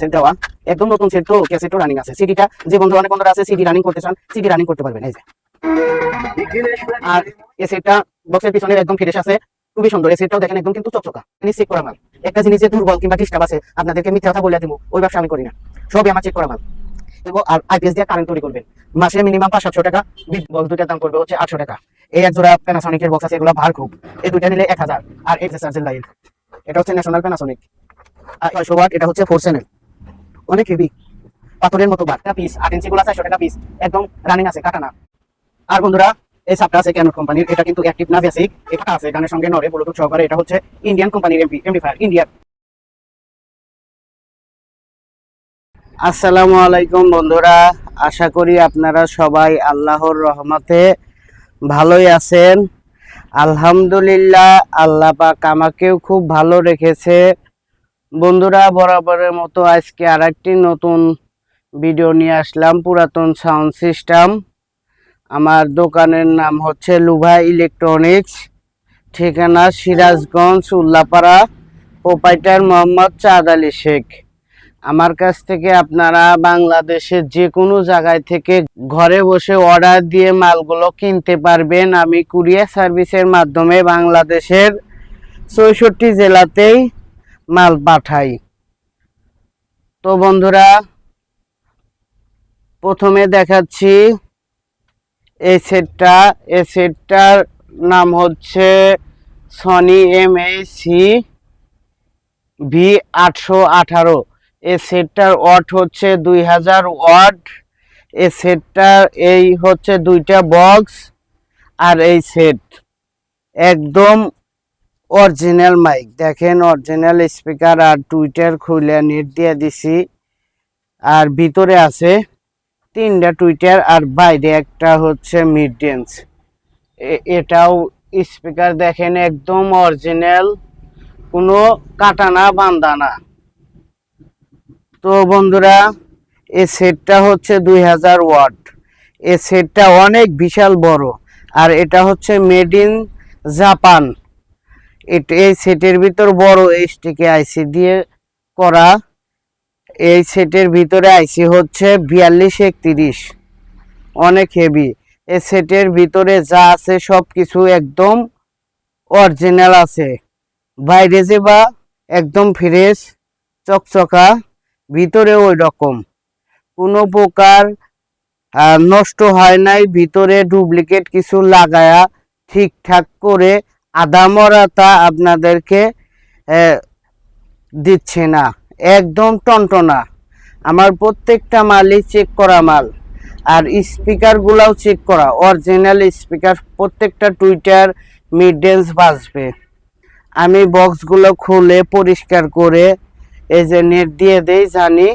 Set দেওয়া একদম নতুন সেট তো ক্যাসেটও রানিং আছে। সিডিটা যে বন্ধু অনেক বন্ধুরা আছে সিডি রানিং করতে চান সিডি রানিং করতে পারবেন, এই যে। আর এই সেটটা বক্সের পিছনে একদম ফ্রেশ আছে, খুবই সুন্দর। এই সেটটাও দেখেন, একদম কিন্তু চকচকা জিনিস চেক করা মাল। একটা জিনিস যে দুর্বল কিংবা ডিস্টার্ব আছে, আপনাদেরকে মিথ্যা কথা বলে দেবো, ওই ব্যবসা আমি করি না। সবই আমার চেক করা মাল। এবং আর আইপিএস দিয়ে কারেন্ট তৈরি করবেন। মাসে মিনিমাম পাঁচ, সাতশো টাকা বক্স দুইটার দাম করবে হচ্ছে আটশো টাকা। এই এক জোড়া প্যানাসনিকের বক্স আছে, এগুলো ভার খুব। এই দুইটা নিলে এক হাজার। আর এই চার্জের লাইন এটা হচ্ছে ন্যাশনাল প্যানাসনিক ছয়শো ওয়াট এটা হচ্ছে ফোর চ্যানেল অনেক হেভি পাথরের মতো পিস আট ইঞ্চি গুলো টাকা পিস একদম রানিং আছে, কাটানা। আর বন্ধুরা, এই সাপটা আছে কোম্পানির এটা কিন্তু অ্যাক্টিভ না বেসিক এটা আছে, গানের সঙ্গে ব্লুটুথ সহকারে। এটা হচ্ছে ইন্ডিয়ান কোম্পানির এমপি ইন্ডিয়ার আসসালামু আলাইকুম বন্ধুরা। আশা করি আপনারা সবাই আল্লাহর রহমতে ভালোই আছেন। আলহামদুলিল্লাহ, আল্লাহ আমাকেও খুব ভালো রেখেছে। বন্ধুরা, বরাবরের মতো আজকে আরেকটি নতুন ভিডিও নিয়ে আসলাম, পুরাতন সাউন্ড সিস্টেম আমার দোকানের নাম হচ্ছে লুভা ইলেকট্রনিক্স। ঠিকানা সিরাজগঞ্জ, উল্লাপাড়া, প্রোপাইটার মোহাম্মদ চাঁদ আলী শেখ। আমার কাছ থেকে আপনারা বাংলাদেশের যে কোনো জায়গায় থেকে ঘরে বসে অর্ডার দিয়ে মালগুলো কিনতে পারবেন। আমি কুরিয়ার সার্ভিসের মাধ্যমে বাংলাদেশের চৌষট্টি জেলাতেই মাল পাঠাই। তো বন্ধুরা, প্রথমে দেখাচ্ছি এই সেটটা। এই সেটটার নাম হচ্ছে সনি এম সি ভি আটশো আঠারো। এই সেটটার ওয়াট হচ্ছে দুই হাজার ওয়াট। এই সেটটার এই হচ্ছে দুইটা বক্স আর এই সেট। একদম অরিজিনাল মাইক দেখেন অরিজিনাল স্পিকার আর টুইটার খুলে নেট দিয়ে দিছি। আর ভিতরে আছে তিনটা টুইটার আর বাইরে একটা হচ্ছে মিড এটাও স্পিকার দেখেন, একদম অরিজিনাল কোনো কাটানা বান্দানা তো বন্ধুরা, এ সেটটা হচ্ছে দুই হাজার ওয়াট। এ সেটটা অনেক বিশাল বড়। আর এটা হচ্ছে মেড ইন জাপান এই সেটের ভিতর বড় এইচটিকে আইসি দিয়ে করা। এই সেটের ভিতরে আইসি হচ্ছে বিয়াল্লিশ, একত্রিশ। অনেক হেভি এই সেটের ভিতরে যা আছে সব কিছু একদম অরিজিনাল আছে। বাইরে যে বা একদম ফ্রেশ চকচকা, ভিতরে ওই রকম কোনো প্রকার নষ্ট হয় নাই, ভিতরে ডুপ্লিকেট কিছু লাগায়া ঠিকঠাক করে আধা মরাতা আপনাদেরকে দিচ্ছে না। একদম টনটনা। আমার প্রত্যেকটা মালই চেক করা মাল। আর স্পিকারগুলাও চেক করা। অরিজিনাল স্পিকার প্রত্যেকটা টুইটার মিড ডেন্স বাজবে। আমি বক্সগুলো খুলে পরিষ্কার করে এই যে নেট দিয়ে দেই, জানি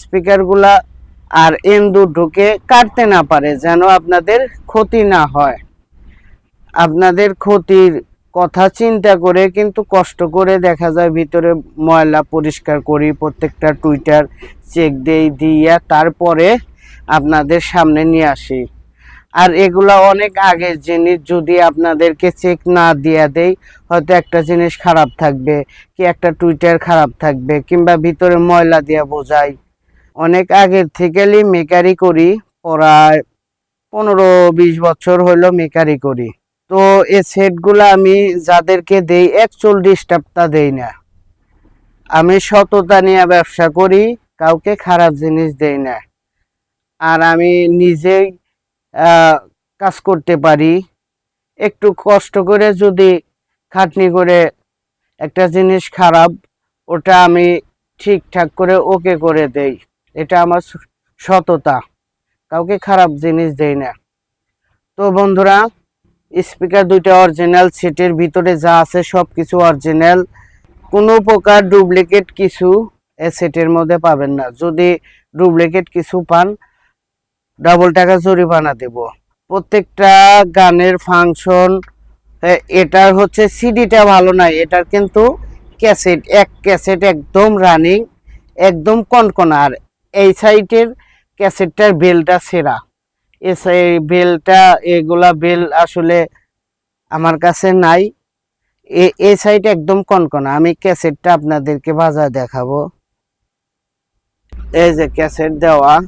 স্পিকারগুলা আর এন্দু ঢুকে কাটতে না পারে, যেন আপনাদের ক্ষতি না হয়। আপনাদের ক্ষতির কথা চিন্তা করে কিন্তু কষ্ট করে দেখা যায় ভিতরে ময়লা পরিষ্কার করি, প্রত্যেকটা টুইটার চেক দেই, দিয়া তারপরে আপনাদের সামনে নিয়ে আসি। আর এগুলা অনেক আগের জিনিস, যদি আপনাদেরকে চেক না দিয়া দেই, হয়তো একটা জিনিস খারাপ থাকবে, কি একটা টুইটার খারাপ থাকবে, কিংবা ভিতরে ময়লা দিয়া বোঝাই। অনেক আগের থেকেই মেকারি করি প্রায় পনেরো বিশ বছর হইল মেকারি করি। তো এই সেটগুলো আমি যাদেরকে দেই একচুয়াল ডিস্টার্বটা দেই না। আমি সততা নিয়ে ব্যবসা করি, কাউকে খারাপ জিনিস দেই না। আর আমি নিজেই কাজ করতে পারি। একটু কষ্ট করে যদি খাটনি করে একটা জিনিস খারাপ, ওটা আমি ঠিকঠাক করে ওকে করে দেই। এটা আমার সততা। কাউকে খারাপ জিনিস দেই না। তো বন্ধুরা স্পিকার দুইটা অরিজিনাল সেটের ভিতরে যা আছে সব কিছু অরিজিনাল কোনো প্রকার ডুপ্লিকেট কিছু এ সেটের মধ্যে পাবেন না। যদি ডুপ্লিকেট কিছু পান ডাবল টাকা জরিমানা দেব। প্রত্যেকটা গানের ফাংশন এটার হচ্ছে সিডিটা ভালো নাই। এটার কিন্তু ক্যাসেট এক ক্যাসেট একদম রানিং একদম কনকনা। আর এই সাইটের ক্যাসেটটার বেলটা সেরা। এ সাই- বেলটা, এগুলা বেল আসলে আমার কাছে নাই। এই সাইড একদম কনকনা। আমি ক্যাসেটটা আপনাদেরকে বাজায় দেখাবো। এই যে ক্যাসেট দেওয়া।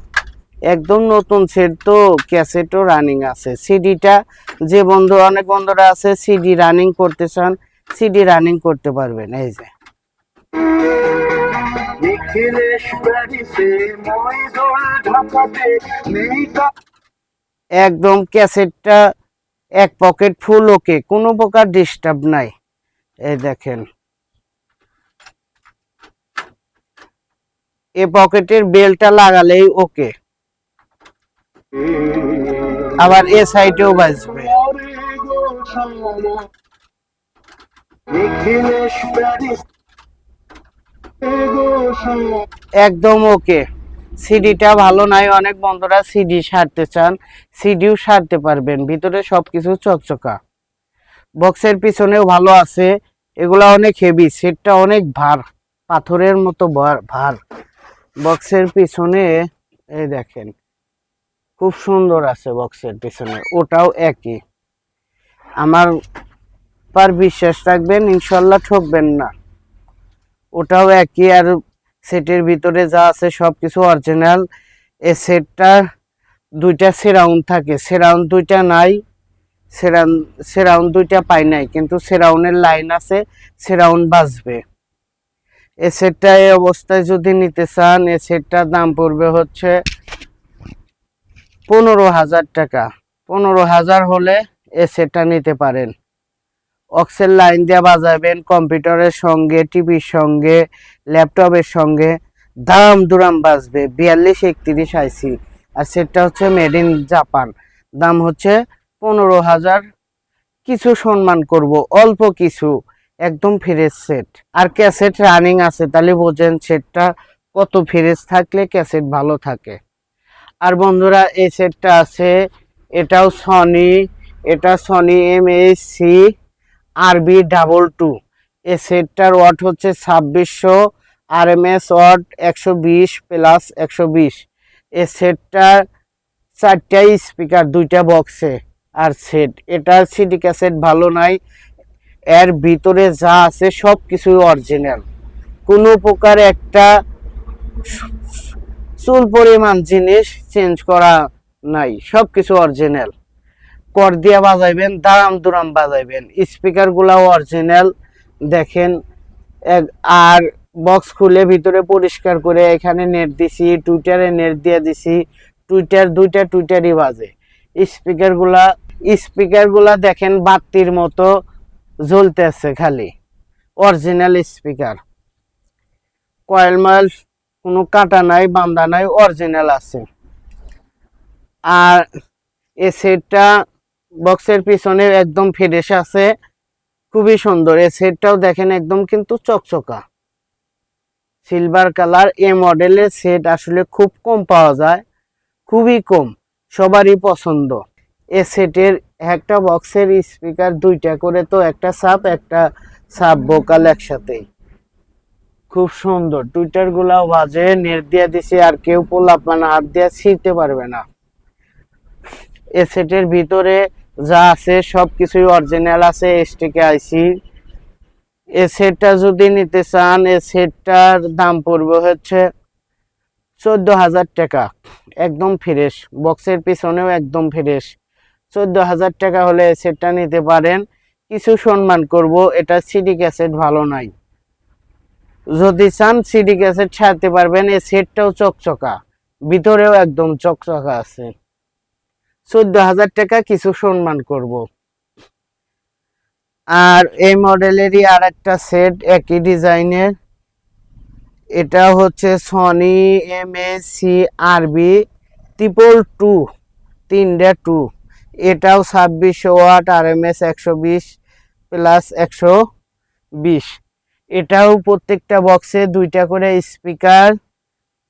একদম নতুন সেট তো ক্যাসেটও রানিং আছে। সিডিটা যে বন্ধু, অনেক বন্ধুরা আছে সিডি রানিং করতে চান সিডি রানিং করতে পারবেন। এই যে। নিখিলেশ প্যারিসে মই দোল ঢাকাতে নেই একদম ক্যাসেটটা এক পকেট ফুল ওকে কোনো প্রকার ডিস্টার্ব নাই। এই দেখেন। এ পকেটের বেলটা লাগালেই ওকে আবার এ সাইডেও বাজবে। একদম ওকে সিডিটা ভালো নাই, অনেক বন্ধুরা সিডি সারতে চান সিডিও সারতে পারবেন, ভিতরে সব কিছু চকচকা। বক্সের পিছনেও ভালো আছে, এগুলা অনেক হেভি সেটটা অনেক ভার, পাথরের মতো ভার- বক্সের পিছনে, এই দেখেন, খুব সুন্দর আছে বক্সের পিছনে, ওটাও একই। আমার পার বিশ্বাস রাখবেন, ইনশাল্লাহ ঠকবেন না। ওটাও একই, আর সেটের ভিতরে যা আছে সব কিছু অরিজিনাল এ সেটটা দুইটা সেরাউন্ড থাকে। সেরাউন্ড দুইটা নাই। সেরাউন্ড সেরাউন্ড দুইটা পাই নাই। কিন্তু সেরাউন্ডের লাইন আছে সেরাউন্ড বাজবে। এ সেটটা এই অবস্থায় যদি নিতে চান, এ সেটটার দাম পড়বে হচ্ছে পনেরো হাজার টাকা। পনেরো হাজার হলে এ সেটটা নিতে পারেন। অক্সের লাইন দিয়ে বাজাবেন, কম্পিউটারের সঙ্গে, টিভির সঙ্গে, ল্যাপটপের সঙ্গে। দাম দুরাম বাজবে, বিয়াল্লিশ একত্রিশ আইসি। আর সেটটা হচ্ছে মেড ইন জাপান। দাম হচ্ছে পনেরো হাজার। কিছু সম্মান করব, অল্প কিছু, একদম ফ্রেশ সেট। আর ক্যাসেট রানিং আছে, তাহলে বোঝেন সেটটা কত ফ্রেশ থাকলে ক্যাসেট ভালো থাকে। আর বন্ধুরা, এই সেটটা আছে, এটাও সনি এটা Sony M C R B double two এই সেটটার ওয়াট হচ্ছে ছাব্বিশশো আর এম এস ওয়াট একশো বিশ প্লাস একশো বিশ। এই সেটটার চারটা স্পিকার দুইটা বক্সে আর সেট এটার সিডি ক্যাসেট ভালো নাই। এর ভিতরে যা আছে সব কিছুই অরিজিনাল কোনো প্রকার একটা চুল পরিমাণ জিনিস চেঞ্জ করা নাই। সব কিছু অরিজিনাল কর দিয়া বাজাইবেন, দারাম দুরাম বাজাইবেন। স্পিকার গুলাও অরিজিনাল দেখেন আর বক্স খুলে ভিতরে পরিষ্কার করে এখানে নেট দিছি টুইটারে নেট দিয়ে দিছি টুইটার দুইটা টুইটারই বাজে। স্পিকারগুলা স্পিকারগুলা দেখেন বাতির মতো জ্বলতেছে খালি অরিজিনাল স্পিকার। কয়েল মাল, কোনো কাটা নাই, বান্দা নাই অরিজিনাল আছে। আর এ সেটটা বক্সের পিছনে একদম ফ্রেশ আছে। খুবই সুন্দর। এই সেটটাও দেখেন একদম কিন্তু চকচকা। সিলভার কালার এ মডেলের সেট আসলে খুব কম পাওয়া যায়। খুবই কম। সবারই পছন্দ। এ সেটের একটা বক্সের স্পিকার দুইটা করে তো একটা সাপ একটা সাপ বোকাল একসাথেই খুব সুন্দর। টুইটার গুলাও বাজে, নেট দিয়ে দিছে, আর কেউ পোলাপ মানে হাত দিয়ে ছিঁড়তে পারবে না। এ সেটের ভিতরে যা আছে সব কিছুই অরিজিনাল আছে এসটিকে আইসি এ সেটটা যদি নিতে চান, এ সেটটার দাম পড়বে হচ্ছে চোদ্দ হাজার টাকা। একদম ফ্রেশ বক্সের পিছনেও একদম ফ্রেশ চোদ্দ হাজার টাকা হলে এ সেটটা নিতে পারেন। কিছু সম্মান করব, এটা সিডি ক্যাসেট ভালো নাই। যদি চান সিডি ক্যাসেট ছাড়তে পারবেন, এ সেটটাও চকচকা। ভিতরেও একদম চকচকা আছে। চোদ্দ হাজার টাকা কিছু সম্মান করব। আর এই মডেলেরই আর একটা সেট, একই ডিজাইনের। এটা হচ্ছে Sony M C R B triple two তিনটা টু এটাও ছাব্বিশশো ওয়াট আর এম এস একশো বিশ প্লাস একশো বিশ। এটাও প্রত্যেকটা বক্সে দুইটা করে স্পিকার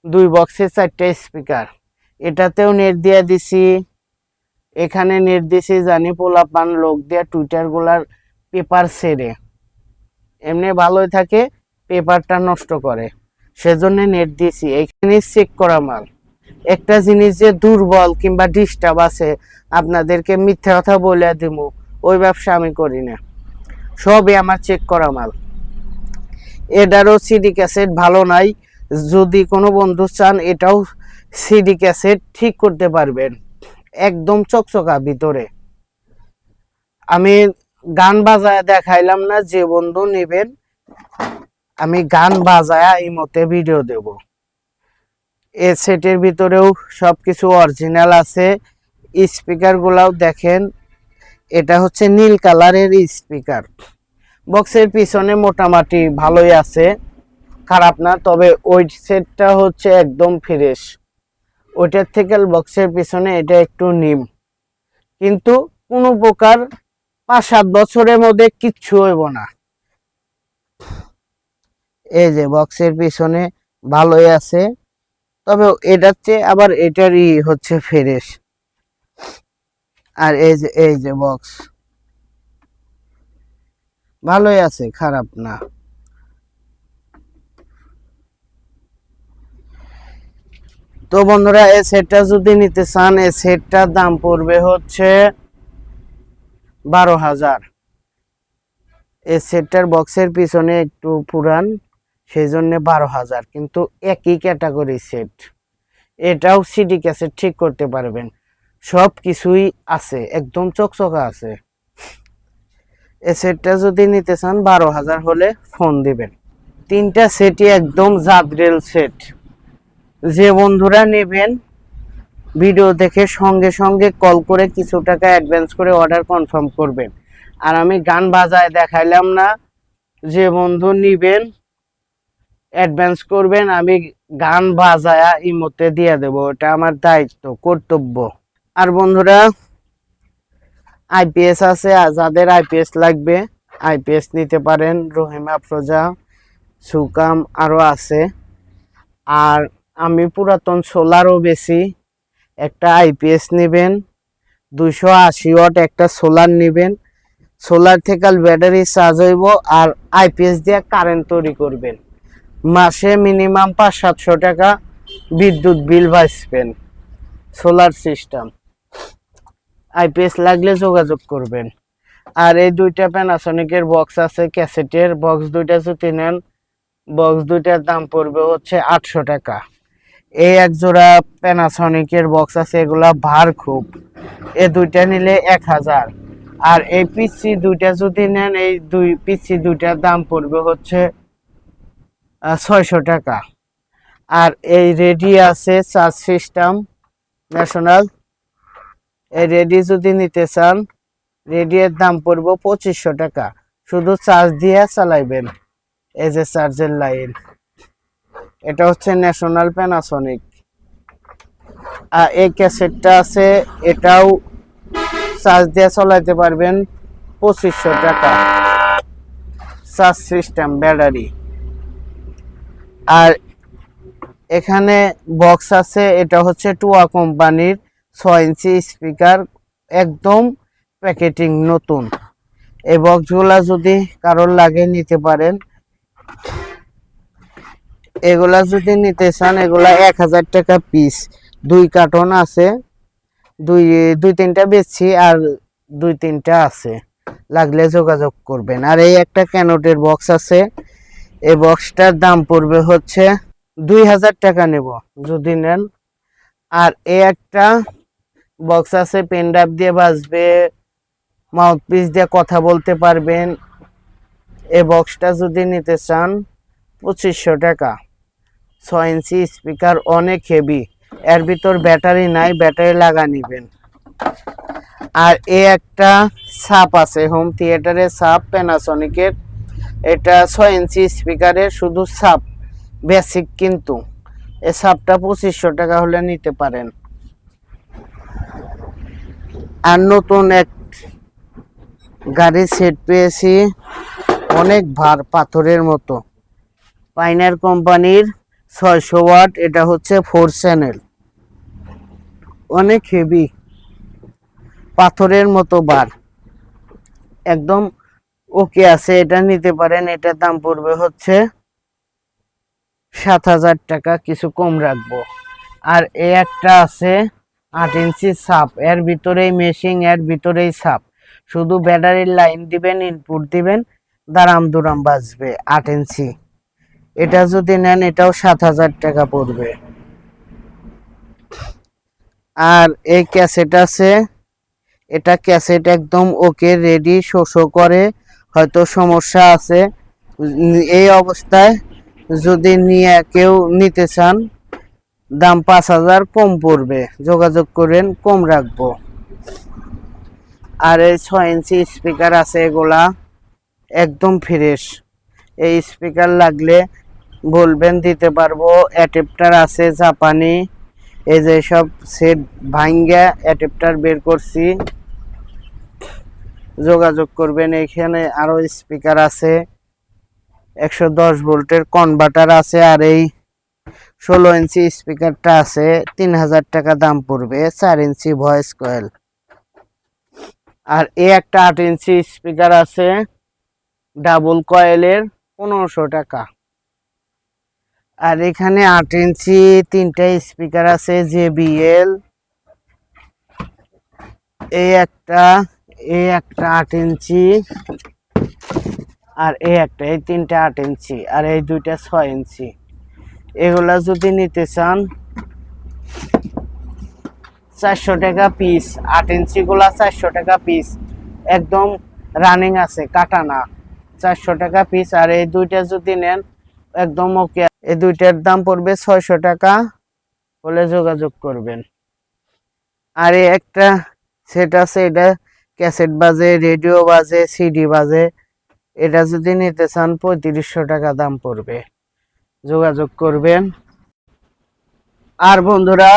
দুই বক্সে চারটা স্পিকার এটাতেও নেট দিয়ে দিছি। এখানে নেট দিছি জানি পোলাপান লোক দিয়ে টুইটারগুলার পেপার সেরে এমনি ভালোই থাকে, পেপারটা নষ্ট করে। সেজন্য নেট দিয়েছি এইখানে চেক করা মাল। একটা জিনিস যে দুর্বল কিংবা ডিস্টার্ব আছে, আপনাদেরকে মিথ্যা কথা বলে দিব, ওই ব্যবসা আমি করি না। সবই আমার চেক করা মাল। এটারও সিডি ক্যাসেট ভালো নাই, যদি কোনো বন্ধু চান এটাও সিডি ক্যাসেট ঠিক করতে পারবেন। একদম চকচকা ভিতরে। আমি গান বাজায় দেখাইলাম না, যে বন্ধু নেবেন, আমি গান বাজায় এই মতে ভিডিও দেব। এ সেটের ভিতরেও সবকিছু অরিজিনাল আছে। স্পিকার গুলাও দেখেন, এটা হচ্ছে নীল কালারের স্পিকার বক্সের পিছনে মোটামুটি ভালোই আছে। খারাপ না, তবে ওই সেটটা হচ্ছে একদম ফ্রেশ ওইটার থেকে বক্সের পিছনে এটা একটু নিম। কিন্তু কোনো প্রকার পাঁচ সাত বছরের মধ্যে কিচ্ছু হইব না। এই যে বক্সের পিছনে ভালোই আছে, তবে এটার চেয়ে আবার এটারই হচ্ছে ফ্রেশ আর এই যে এই যে বক্স ভালোই আছে, খারাপ না। তো বন্ধুরা, এই সেটটা যদি নিতে চান, এই সেটটার দাম পড়বে হচ্ছে বারো হাজার। এই সেটটার বক্সের পিছনে একটু পুরান, সেই জন্য বারো হাজার। কিন্তু একই ক্যাটাগরি সেট এটাও সিডি ক্যাসেট ঠিক করতে পারবেন। সব কিছুই আছে, একদম চকচকা আছে। এই সেটটা যদি নিতে চান, বারো হাজার হলে ফোন দিবেন। তিনটা সেটই একদম জাদরেল সেট যে বন্ধুরা নেবেন ভিডিও দেখে সঙ্গে সঙ্গে কল করে কিছু টাকা অ্যাডভান্স করে অর্ডার কনফার্ম করবেন। আর আমি গান বাজায় দেখাইলাম না, যে বন্ধু নিবেন অ্যাডভান্স করবেন, আমি গান বাজায়া ইমতে দিয়ে দেবো, এটা আমার দায়িত্ব, কর্তব্য। আর বন্ধুরা আইপিএস আছে যাদের আইপিএস লাগবে আইপিএস নিতে পারেন, রহিমা, প্রজা, সুকাম আরও আছে। আর আমি পুরাতন সোলারও বেশি একটা আইপিএস নেবেন, দুইশো আশি ওয়াট একটা সোলার নেবেন, সোলার থেকে ব্যাটারি চার্জ হইব আর আইপিএস দিয়ে কারেন্ট তৈরি করবেন। মাসে মিনিমাম পাঁচ সাতশো টাকা বিদ্যুৎ বিল বাঁচবেন সোলার সিস্টেম আইপিএস লাগলে যোগাযোগ করবেন। আর এই দুইটা প্যানাসনিকের বক্স আছে ক্যাসেটের বক্স দুইটা যদি নেন বক্স দুইটার দাম পড়বে হচ্ছে আটশো টাকা। এই এক জোড়া প্যানাসনিকের বক্স আছে, এগুলা ভার খুব। এ দুইটা নিলে এক হাজার। আর এই পিসি দুইটা যদি নেন, এই দুই পিসি দুইটার দাম পড়বে হচ্ছে ছয়শো টাকা। আর এই রেডি আছে চার্জ সিস্টেম ন্যাশনাল এই রেডি যদি নিতে চান রেডিয়ের দাম পড়বে পঁচিশশো টাকা। শুধু চার্জ দিয়ে চালাইবেন, এই যে চার্জের লাইন এটা হচ্ছে ন্যাশনাল প্যানাসনিক আর এই ক্যাসেটটা আছে, এটাও চার্জ দিয়ে চলাইতে পারবেন পঁচিশশো টাকা। চার্জ সিস্টেম ব্যাটারি আর এখানে বক্স আছে, এটা হচ্ছে টুয়া কোম্পানির ছয় ইঞ্চি স্পিকার একদম প্যাকেটিং নতুন। এই বক্সগুলা যদি কারোর লাগে নিতে পারেন এগুলা যদি নিতে চান, এগুলা এক হাজার টাকা পিস দুই কার্টন আছে, দুই দুই তিনটা বেচছি আর দুই তিনটা আছে। লাগলে যোগাযোগ করবেন। আর এই একটা ক্যানোটের বক্স আছে। এই বক্সটার দাম পড়বে হচ্ছে দুই হাজার টাকা নেব, যদি নেন। আর এই একটা বক্স আছে পেন দিয়ে বাজবে মাউথ পিস দিয়ে কথা বলতে পারবেন। এই বক্সটা যদি নিতে চান, পঁচিশশো টাকা। ছয় ইঞ্চি স্পিকার অনেক হেভি এর ভিতর ব্যাটারি নাই, ব্যাটারি লাগা নিবেন। আর এ একটা সাপ আছে হোম থিয়েটারের সাপ প্যানাসনিকের এটা ছয় ইঞ্চি স্পিকারের শুধু সাপ বেসিক কিন্তু। এ সাপটা পঁচিশশো টাকা হলে নিতে পারেন। আর নতুন এক গাড়ির সেট পেয়েছি, অনেক ভার, পাথরের মতো। পাইনার কোম্পানির ছয়শো ওয়াট, এটা হচ্ছে ফোর চ্যানেল। অনেক হেভি পাথরের মতো বার। একদম ওকে আছে, এটা নিতে পারেন, এটার দাম পড়বে হচ্ছে সাত হাজার টাকা, কিছু কম রাখব। আর এ একটা আছে আট ইঞ্চি সাপ এর ভিতরেই মেশিং এর ভিতরেই সাপ শুধু ব্যাটারির লাইন দিবেন ইনপুট দিবেন, দারাম দুরাম বাজবে আট ইঞ্চি। এটা যদি নেন, এটাও সাত হাজার টাকা পড়বে। আর এই ক্যাসেট আছে, এটা ক্যাসেট একদম ওকে রেডি শোষো করে, হয়তো সমস্যা আছে। এই অবস্থায় যদি নিয়ে কেউ নিতে চান, দাম পাঁচ হাজার কম পড়বে। যোগাযোগ করেন, কম রাখব। আর এই ছয় ইঞ্চি স্পিকার আছে এগুলা, একদম ফ্রেশ। এই স্পিকার লাগলে বলবেন, দিতে পারব। অ্যাডাপ্টার আছে জাপানি। এই যে সব সেট ভাঙ্গা অ্যাডাপ্টার বের করছি। যোগাযোগ করবেন, এখানে আরও স্পিকার আছে। একশো দশ ভোল্টের কনভার্টার আছে আর এই ষোলো ইঞ্চি স্পিকারটা আছে। তিন হাজার টাকা দাম পড়বে, চার ইঞ্চি ভয়েস কয়েল। আর এই একটা আট ইঞ্চি স্পিকার আছে, ডাবল কয়েলের পনেরোশো টাকা। আর এখানে আট ইঞ্চি তিনটা স্পিকার আছে জেবিএল এই একটা এই একটা আট ইঞ্চি, আর এই একটা, এই তিনটা আট ইঞ্চি, আর এই দুইটা ছয় ইঞ্চি। এগুলা যদি নিতে চান, চারশো টাকা পিস, আট ইঞ্চি গুলা চারশো টাকা পিস। একদম রানিং আছে কাটা না চারশো টাকা পিস, আর এই দুইটা যদি নেন একদম ওকে। এই দুইটার দাম পড়বে ছয়শো টাকা হলে যোগাযোগ করবেন। আর একটা সেট আছে, এটা ক্যাসেট বাজে রেডিও বাজে সিডি বাজে, এটা যদি নিতে চান পঁয়ত্রিশশো টাকা দাম পড়বে। যোগাযোগ করবেন। আর বন্ধুরা,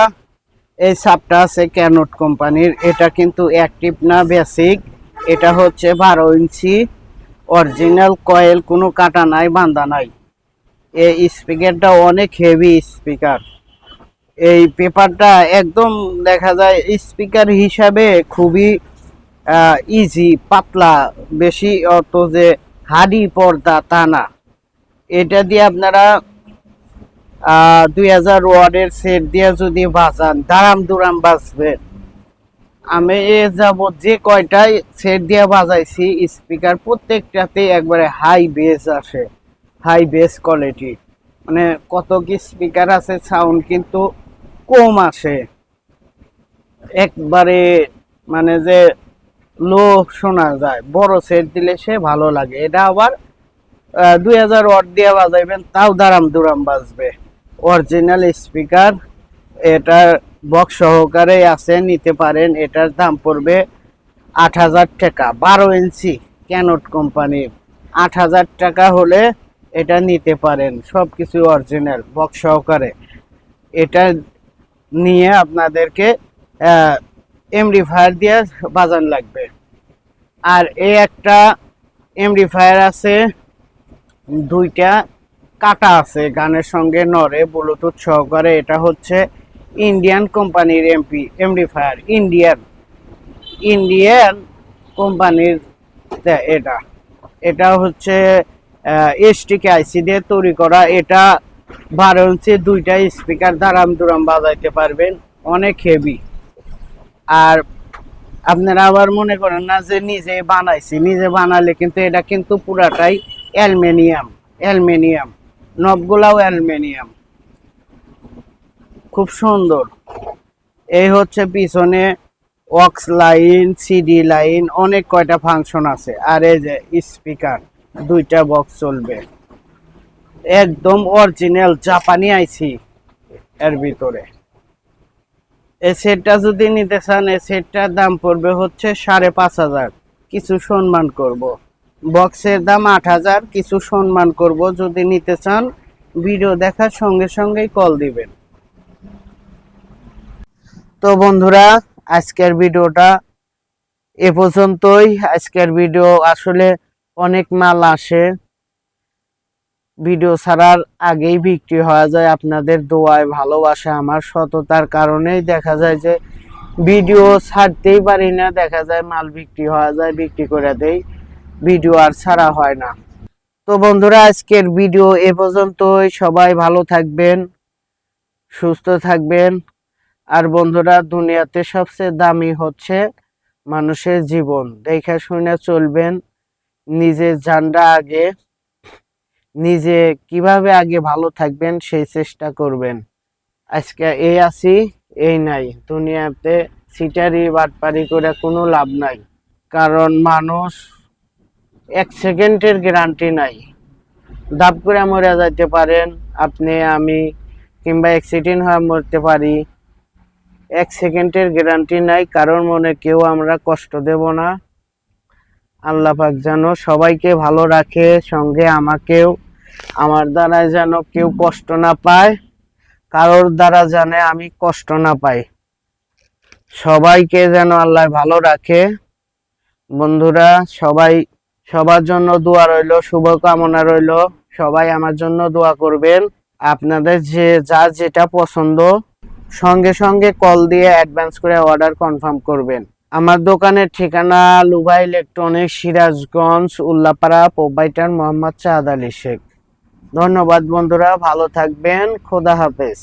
এই সাপটা আছে ক্যানোট কোম্পানির, এটা কিন্তু অ্যাক্টিভ না বেসিক এটা হচ্ছে বারো ইঞ্চি অরিজিনাল কয়েল কোনো কাটা নাই বাঁধা নাই। এই স্পিকারটা অনেক হেভি স্পিকার এই পেপারটা একদম দেখা যায় স্পিকার হিসাবে খুবই ইজি পাতলা, বেশি অত যে হাডি পর্দা তা না। এটা দিয়ে আপনারা দুই হাজার ওয়ার্ডের সেট দিয়ে যদি বাজান, দারাম দুরাম বাজবে আমি এ যাব যে কয়টাই সেট দিয়ে বাজাইছি স্পিকার প্রত্যেকটাতে একবারে হাই বেস আসে। High bass quality. মানে কত কি স্পিকার আছে সাউন্ড কিন্তু কম আসে। একবারে মানে যে লো শোনা যায়, বড় সেট দিলে সে ভালো লাগে। এটা আবার দুই হাজার ওয়াট দিয়ে বাজাইবেন, তাও দারাম দুরাম বাজবে। অরিজিনাল স্পিকার এটার বক্স সহকারে আছে, নিতে পারেন। এটার দাম পড়বে আট হাজার টাকা, বারো ইঞ্চি ক্যানট কোম্পানির। আট হাজার টাকা হলে এটা নিতে পারেন সব কিছু অরিজিনাল বক্স সহকারে। এটা নিয়ে আপনাদেরকে এমডিফায়ার দিয়ে বাজান লাগবে। আর এই একটা এমডিফায়ার আছে, দুইটা কাটা আছে, গানের সঙ্গে নরে ব্লুটুথ সহকারে। এটা হচ্ছে ইন্ডিয়ান কোম্পানির এমপি এমডিফায়ার ইন্ডিয়ান ইন্ডিয়ান কোম্পানির এটা। এটা হচ্ছে এসটিকে আইসি দিয়ে তৈরি করা, এটা বারো ইঞ্চি দুইটা স্পিকার দারাম দুরাম বাজাইতে পারবেন, অনেক হেভি আর আপনারা আবার মনে করেন না যে নিজে বানাইছি, নিজে বানালে কিন্তু এটা কিন্তু পুরাটাই অ্যালমেনিয়াম অ্যালমেনিয়াম, নবগুলাও অ্যালমেনিয়াম। খুব সুন্দর। এই হচ্ছে পিছনে ওয়াক্স লাইন সিডি লাইন, অনেক কয়টা ফাংশন আছে। আর এই যে স্পিকার দুইটা বক্স চলবে। একদম অরিজিনাল জাপানি আইসি এর ভিতরে। এ সেটটা যদি নিতে চান, এ সেটটার দাম পড়বে হচ্ছে সাড়ে পাঁচ হাজার। কিছু সম্মান করব। বক্সের দাম আট হাজার, কিছু সম্মান করব। যদি নিতে চান ভিডিও দেখার সঙ্গে সঙ্গেই কল দিবেন। তো বন্ধুরা, আজকের ভিডিওটা এ পর্যন্তই। আজকের ভিডিও আসলে অনেক মাল আসে। ভিডিও ছাড়ার আগেই বিক্রি হয়ে যায়, আপনাদের দোয়ায় ভালোবাসা আমার সততার কারণেই দেখা যায় যে ভিডিও ছাড়তেই পারি না, দেখা যায় মাল বিক্রি হয়ে যায়, বিক্রি করে দেই, ভিডিও আর ছাড়া হয় না। তো বন্ধুরা, আজকের ভিডিও এ পর্যন্তই, সবাই ভালো থাকবেন, সুস্থ থাকবেন। আর বন্ধুরা, দুনিয়াতে সবচেয়ে দামি হচ্ছে মানুষের জীবন, দেখে শুনে চলবেন। নিজের জানটা আগে, নিজে কীভাবে আগে ভালো থাকবেন সেই চেষ্টা করবেন। আজকে এই আছি, এই নাই। দুনিয়াতে সিটারি বাটপারি করে কোনো লাভ নাই। কারণ মানুষ এক সেকেন্ডের গ্যারান্টি নাই। দাপ করে মরে যাইতে পারেন, আপনি, আমি কিংবা অ্যাক্সিডেন্ট হয়ে মরতে পারি। এক সেকেন্ডের গ্যারান্টি নাই, কারোর মনে কেউ আমরা কষ্ট দেব না। আল্লাহ পাক যেন সবাইকে ভালো রাখে, সঙ্গে আমাকেও, আমার দ্বারা যেন কেউ কষ্ট না পায়, কারোর দ্বারা জানে আমি কষ্ট না পাই। সবাইকে যেন আল্লাহ ভালো রাখে। বন্ধুরা, সবাই, সবার জন্য দোয়া রইল, শুভকামনা রইল। সবাই আমার জন্য দোয়া করবেন। আপনাদের যে, যা যেটা পছন্দ, সঙ্গে সঙ্গে কল দিয়ে অ্যাডভান্স করে অর্ডার কনফার্ম করবেন। আমার দোকানের ঠিকানা লুবা ইলেকট্রনিক সিরাজগঞ্জ, উল্লাপাড়া প্রোভাইটার মোহাম্মদ চাঁদ আলী শেখ। ধন্যবাদ বন্ধুরা, ভালো থাকবেন, খোদা হাফেজ।